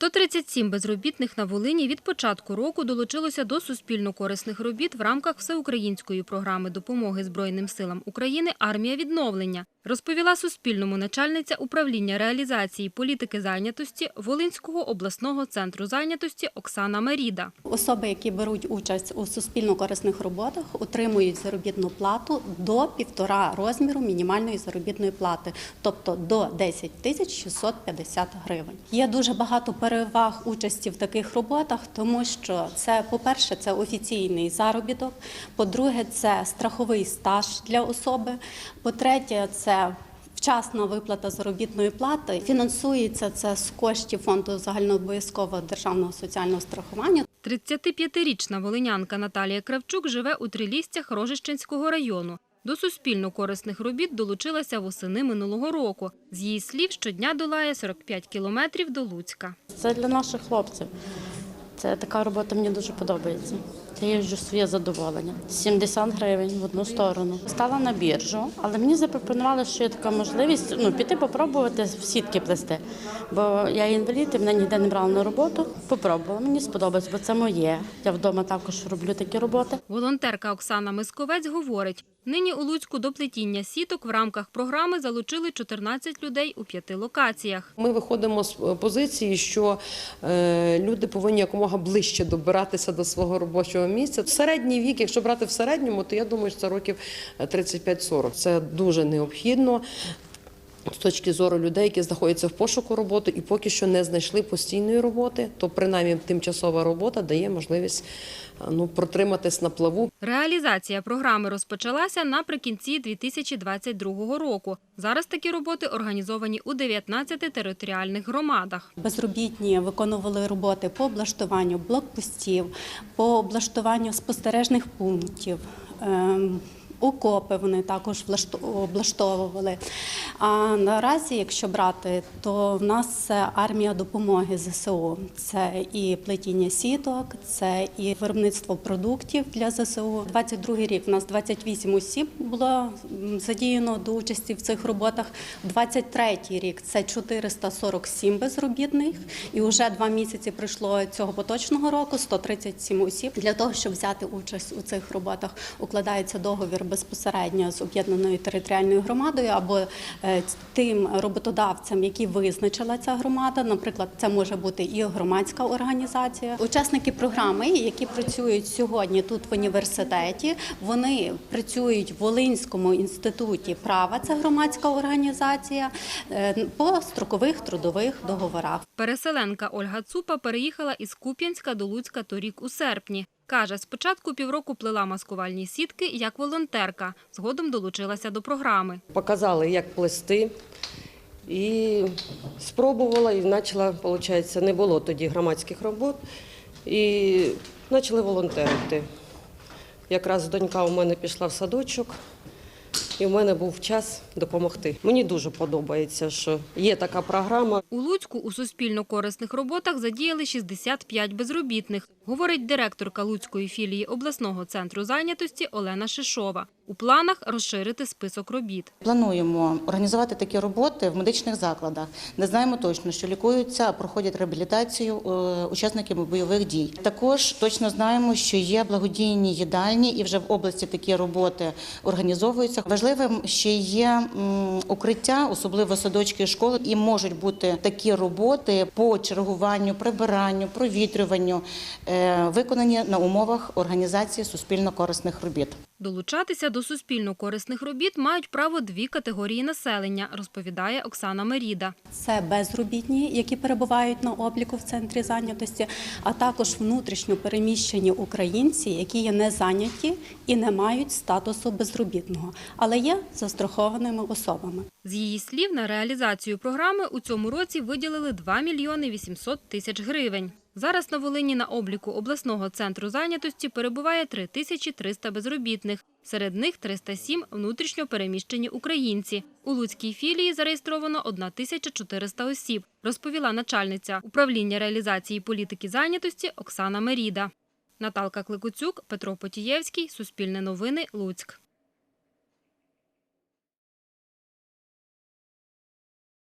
137 безробітних на Волині від початку року долучилося до суспільно-корисних робіт в рамках всеукраїнської програми допомоги Збройним силам України «Армія відновлення», розповіла Суспільному начальниця управління реалізації політики зайнятості Волинського обласного центру зайнятості Оксана Меріда. Особи, які беруть участь у суспільно-корисних роботах, отримують заробітну плату до півтора розміру мінімальної заробітної плати, тобто до 10 тисяч 650 гривень. Є дуже багато переваг участі в таких роботах, тому що це, по-перше, це офіційний заробіток. По-друге, це страховий стаж для особи. По-третє, це Вчасна виплата заробітної плати фінансується це з коштів фонду загальнообов'язкового державного соціального страхування. 35-річна волинянка Наталія Кравчук живе у Трилістях Рожищенського району. До суспільно-корисних робіт долучилася восени минулого року. З її слів, щодня долає 45 кілометрів до Луцька. Це для наших хлопців. Це така робота мені дуже подобається. Їжджу своє задоволення. 70 гривень в одну сторону. Стала на біржу, але мені запропонували, що є така можливість ну, піти попробувати в сітки плести. Бо я інвалід, і мене ніде не брали на роботу. Попробувала, мені сподобалось, бо це моє. Я вдома також роблю такі роботи. Волонтерка Оксана Мисковець говорить, нині у Луцьку до плетіння сіток в рамках програми залучили 14 людей у п'яти локаціях. Ми виходимо з е, позиції, що е, люди повинні якомога ближче добиратися до свого робочого місця. Середній вік, якщо брати в середньому, то я думаю, що це років е, 35-40. Це дуже необхідно. З точки зору людей, які знаходяться в пошуку роботи і поки що не знайшли постійної роботи, то принаймні тимчасова робота дає можливість е, ну, протриматись на плаву. Реалізація програми розпочалася наприкінці 2022 року. Зараз такі роботи організовані у 19 територіальних громадах. Безробітні виконували роботи по облаштуванню блокпостів, по облаштуванню спостережних пунктів. Окопи вони також облаштовували. А наразі, якщо брати, то в нас це армія допомоги ЗСУ. Це і плетіння сіток, це і виробництво продуктів для ЗСУ. 22 рік у нас 28 осіб було задіяно до участі в цих роботах. 23 рік це 447 безробітних, і вже два місяці пройшло цього поточного року 137 осіб. Для того, щоб взяти участь у цих роботах, укладається договір безпосередньо з об'єднаною територіальною громадою або е, тим роботодавцем, який визначила ця громада. Наприклад, це може бути і громадська організація. Учасники програми, які працюють сьогодні тут в університеті, вони працюють в Волинському інституті права. Це громадська організація е, по строкових трудових договорах. Переселенка Ольга Цупа переїхала із Куп'янська до Луцька торік у серпні. Каже, спочатку півроку плела маскувальні сітки як волонтерка, згодом долучилася до програми. Показали, як плести. І спробувала, і почала, виходить, не було тоді громадських робот. І почали волонтерити. Якраз донька у мене пішла в садочок, і в мене був час допомогти. Мені дуже подобається, що є така програма. У Луцьку у суспільно-корисних роботах задіяли 65 безробітних, говорить директорка Луцької філії обласного центру зайнятості Олена Шишова. У планах розширити список робіт. Плануємо організувати такі роботи в медичних закладах, де знаємо точно, що лікуються, проходять реабілітацію е, учасники бойових дій. Також точно знаємо, що є благодійні їдальні, і вже в області такі роботи організовуються. Важливим ще є укриття, особливо садочки і школи, і можуть бути такі роботи по чергуванню, прибиранню, провітрюванню, е, виконані на умовах організації суспільно-корисних робіт. Долучатися до суспільно-корисних робіт мають право дві категорії населення, розповідає Оксана Меріда. Це безробітні, які перебувають на обліку в центрі зайнятості, а також внутрішньо переміщені українці, які є незайняті і не мають статусу безробітного, але є застрахованими особами. З її слів, на реалізацію програми у цьому році виділили 2 мільйони 800 тисяч гривень. Зараз на Волині на обліку обласного центру зайнятості перебуває 3300 безробітних. Серед них 307 – внутрішньо переміщені українці. У Луцькій філії зареєстровано 1400 осіб, розповіла начальниця управління реалізації політики зайнятості Оксана Меріда. Наталка Кликуцюк, Петро Потієвський, Суспільне новини, Луцьк.